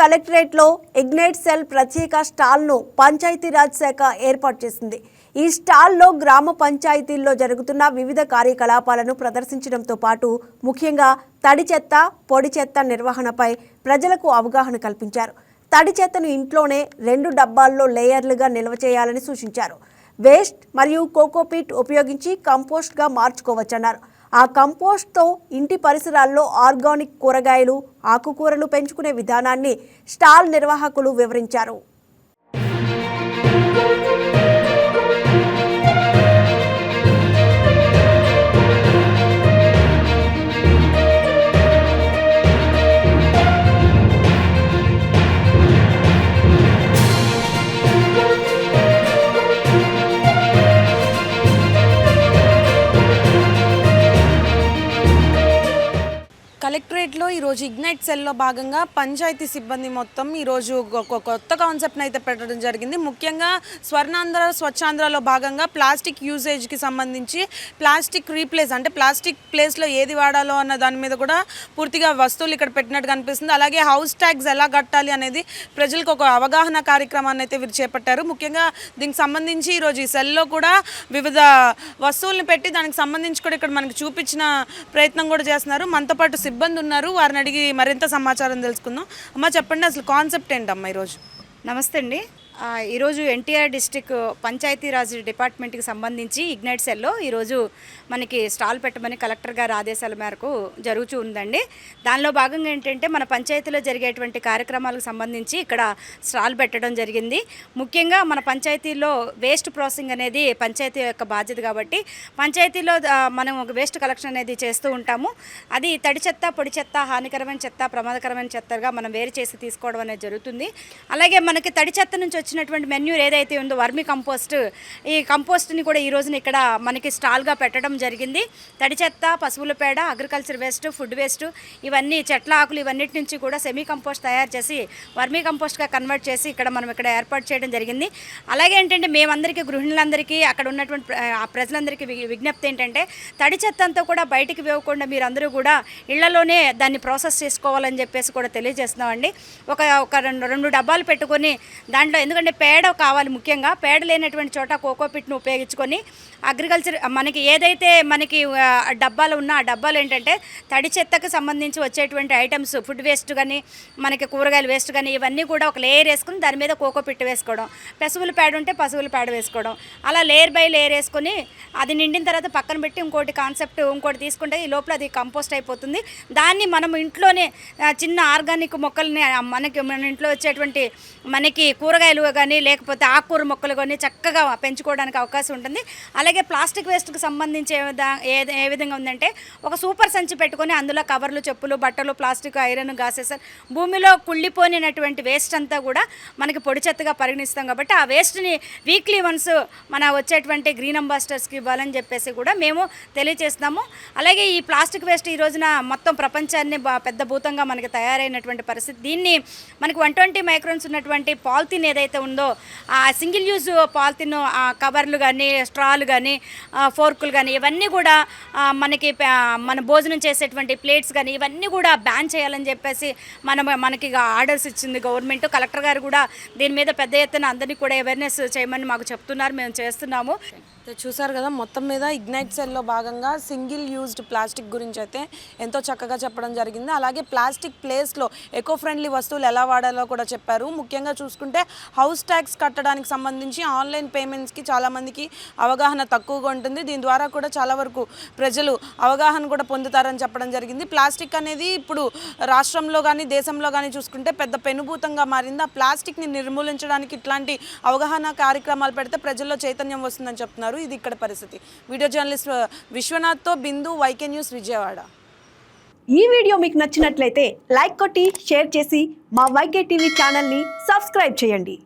కలెక్టరేట్లో ignite cell ప్రత్యేక స్టాల్ను పంచాయతీరాజ్ శాఖ ఏర్పాటు చేసింది. ఈ స్టాల్లో గ్రామ పంచాయతీల్లో జరుగుతున్న వివిధ కార్యకలాపాలను ప్రదర్శించడంతో పాటు ముఖ్యంగా తడి చెత్త పొడి చెత్త నిర్వహణపై ప్రజలకు అవగాహన కల్పించారు. తడి చెత్తను ఇంట్లోనే రెండు డబ్బాల్లో లేయర్లుగా నిల్వ చేయాలని సూచించారు. వేస్ట్ మరియు కోకోపీట్ ఉపయోగించి కంపోస్ట్గా మార్చుకోవచ్చన్నారు. ఆ కంపోస్ట్తో ఇంటి పరిసరాల్లో ఆర్గానిక్ కూరగాయలు ఆకుకూరలు పెంచుకునే విధానాన్ని స్టాల్ నిర్వాహకులు వివరించారు. కలెక్టరేట్లో ఈరోజు ఇగ్నైట్ సెల్లో భాగంగా పంచాయతీ సిబ్బంది మొత్తం ఈరోజు ఒక కొత్త కాన్సెప్ట్ని అయితే పెట్టడం జరిగింది. ముఖ్యంగా స్వర్ణాంధ్ర స్వచ్ఛాంధ్రలో భాగంగా ప్లాస్టిక్ యూసేజ్కి సంబంధించి ప్లాస్టిక్ రీప్లేస్ అంటే ప్లాస్టిక్ ప్లేస్లో ఏది వాడాలో అన్న దాని మీద కూడా పూర్తిగా వస్తువులు ఇక్కడ పెట్టినట్టు కనిపిస్తుంది. అలాగే హౌస్ ట్యాగ్స్ ఎలా కట్టాలి అనేది ప్రజలకు ఒక అవగాహన కార్యక్రమాన్ని అయితే వీరు చేపట్టారు. ముఖ్యంగా దీనికి సంబంధించి ఈరోజు ఈ సెల్లో కూడా వివిధ వస్తువులను పెట్టి దానికి సంబంధించి కూడా ఇక్కడ మనకి చూపించిన ప్రయత్నం కూడా చేస్తున్నారు. మనతో పాటు సిబ్బంది ఉన్నారు. వారిని అడిగి మరింత సమాచారం తెలుసుకుందాం. అమ్మ చెప్పండి అసలు కాన్సెప్ట్ ఏంటమ్మా ఈరోజు? నమస్తే అండి. ఈరోజు ఎన్టీఆర్ డిస్టిక్ పంచాయతీరాజ్ డిపార్ట్మెంట్కి సంబంధించి ఇగ్నైట్ సెల్లో ఈరోజు మనకి స్టాల్ పెట్టమని కలెక్టర్ గారి ఆదేశాల మేరకు జరుగుతూ ఉందండి. దానిలో భాగంగా ఏంటంటే మన పంచాయతీలో జరిగేటువంటి కార్యక్రమాలకు సంబంధించి ఇక్కడ స్టాల్ పెట్టడం జరిగింది. ముఖ్యంగా మన పంచాయతీలో వేస్ట్ ప్రాసెసింగ్ అనేది పంచాయతీ యొక్క బాధ్యత కాబట్టి పంచాయతీలో మనం ఒక వేస్ట్ కలెక్షన్ అనేది చేస్తూ ఉంటాము. అది తడి చెత్త పొడి చెత్త హానికరమైన చెత్త ప్రమాదకరమైన చెత్తగా మనం వేరు చేసి తీసుకోవడం అనేది జరుగుతుంది. అలాగే మనకి తడి చెత్త నుంచి వచ్చినటువంటి మెన్యూర్ ఏదైతే ఉందో వర్మి కంపోస్ట్ ఈ కంపోస్ట్ని కూడా ఈ రోజున ఇక్కడ మనకి స్టాల్గా పెట్టడం జరిగింది. తడి చెత్త పశువుల పేడ అగ్రికల్చర్ వేస్ట్ ఫుడ్ వేస్ట్ ఇవన్నీ చెట్ల ఆకులు ఇవన్నిటి నుంచి కూడా సెమీ కంపోస్ట్ తయారు చేసి వర్మీ కంపోస్ట్గా కన్వర్ట్ చేసి ఇక్కడ మనం ఇక్కడ ఏర్పాటు చేయడం జరిగింది. అలాగే ఏంటంటే మేమందరికీ గృహిణులందరికీ అక్కడ ఉన్నటువంటి ప్రజలందరికీ విజ్ఞప్తి ఏంటంటే తడి చెత్త అంతా కూడా బయటికి వేయకుండా మీరందరూ కూడా ఇళ్ళలోనే దాన్ని ప్రాసెస్ చేసుకోవాలని చెప్పేసి కూడా తెలియజేస్తున్నామండి. ఒక ఒక రెండు రెండు డబ్బాలు పెట్టుకొని దాంట్లో ఎందుకంటే పేడ కావాలి ముఖ్యంగా. పేడ లేనటువంటి చోట కోకోపిట్ను ఉపయోగించుకొని అగ్రికల్చర్ మనకి ఏదైతే మనకి డబ్బాలు ఉన్న ఆ డబ్బాలు ఏంటంటే తడి చెత్తకు సంబంధించి వచ్చేటువంటి ఐటమ్స్ ఫుడ్ వేస్ట్ కానీ మనకి కూరగాయలు వేస్ట్ కానీ ఇవన్నీ కూడా ఒక లేయర్ వేసుకుని దాని మీద కోకో పిట్టు వేసుకోవడం. పశువుల పేడ ఉంటే పశువుల పేడ వేసుకోవడం. అలా లేయర్ బై లేయర్ వేసుకొని అది నిండిన తర్వాత పక్కన పెట్టి ఇంకోటి కాన్సెప్ట్ ఇంకోటి తీసుకుంటే ఈ లోపల అది కంపోస్ట్ అయిపోతుంది. దాన్ని మనం ఇంట్లోనే చిన్న ఆర్గానిక్ మొక్కల్ని మనకి మన ఇంట్లో వచ్చేటువంటి మనకి కూరగాయలు కానీ లేకపోతే ఆకుకూర మొక్కలు కానీ చక్కగా పెంచుకోవడానికి అవకాశం ఉంటుంది. అలా అలాగే ప్లాస్టిక్ వేస్ట్కి సంబంధించి ఏ ఏ ఏ విధంగా ఉందంటే ఒక సూపర్ సంచి పెట్టుకొని అందులో కవర్లు చెప్పులు బట్టలు ప్లాస్టిక్ ఐరన్ గాసెస్ భూమిలో కుళ్ళిపోయినటువంటి వేస్ట్ అంతా కూడా మనకి పొడి చెత్తగా పరిగణిస్తాం కాబట్టి ఆ వేస్ట్ని వీక్లీ వన్స్ మన వచ్చేటువంటి గ్రీన్ అంబాసిడర్స్కి ఇవ్వాలని చెప్పేసి కూడా మేము తెలియజేస్తాము అలాగే ఈ ప్లాస్టిక్ వేస్ట్ ఈ రోజున మొత్తం ప్రపంచాన్ని పెద్ద భూతంగా మనకి తయారైనటువంటి పరిస్థితి. దీన్ని మనకి వన్ ట్వంటీ మైక్రోన్స్ ఉన్నటువంటి పాలిథిన్ ఏదైతే ఉందో ఆ సింగిల్ యూజ్ పాలిథిన్ ఆ కవర్లు కానీ స్ట్రాలు కానీ కానీ ఫోర్కులు కానీ ఇవన్నీ కూడా మనకి మన భోజనం చేసేటువంటి ప్లేట్స్ కానీ ఇవన్నీ కూడా బ్యాన్ చేయాలని చెప్పేసి మనం మనకి ఆర్డర్స్ ఇచ్చింది గవర్నమెంట్. కలెక్టర్ గారు కూడా దీని మీద పెద్ద ఎత్తున అందరినీ కూడా అవేర్నెస్ చేయమని మాకు చెప్తున్నారు. మేము చేస్తున్నాము. చూసారు కదా మొత్తం మీద ఇగ్నైట్ సెల్లో భాగంగా సింగిల్ యూజ్డ్ ప్లాస్టిక్ గురించి అయితే ఎంతో చక్కగా చెప్పడం జరిగింది. అలాగే ప్లాస్టిక్ ప్లేస్లో ఎకో ఫ్రెండ్లీ వస్తువులు ఎలా వాడాలో కూడా చెప్పారు. ముఖ్యంగా చూసుకుంటే హౌస్ ట్యాక్స్ కట్టడానికి సంబంధించి ఆన్లైన్ పేమెంట్స్కి చాలామందికి అవగాహన తక్కువగా ఉంటుంది. దీని ద్వారా కూడా చాలా వరకు ప్రజలు అవగాహన కూడా పొందుతారని చెప్పడం జరిగింది. ప్లాస్టిక్ అనేది ఇప్పుడు రాష్ట్రంలో కానీ దేశంలో కానీ చూసుకుంటే పెద్ద పెనుభూతంగా మారింది. ఆ ప్లాస్టిక్ని నిర్మూలించడానికి ఇట్లాంటి అవగాహన కార్యక్రమాలు పెడితే ప్రజల్లో చైతన్యం వస్తుందని చెప్తున్నారు. ఇది ఇక్కడ పరిస్థితి. వీడియో జర్నలిస్ట్ విశ్వనాథ్తో బిందు వైకే న్యూస్ విజయవాడ. ఈ వీడియో మీకు నచ్చినట్లయితే లైక్ కొట్టి షేర్ చేసి మా వైకే టీవీ ఛానల్ని సబ్స్క్రైబ్ చేయండి.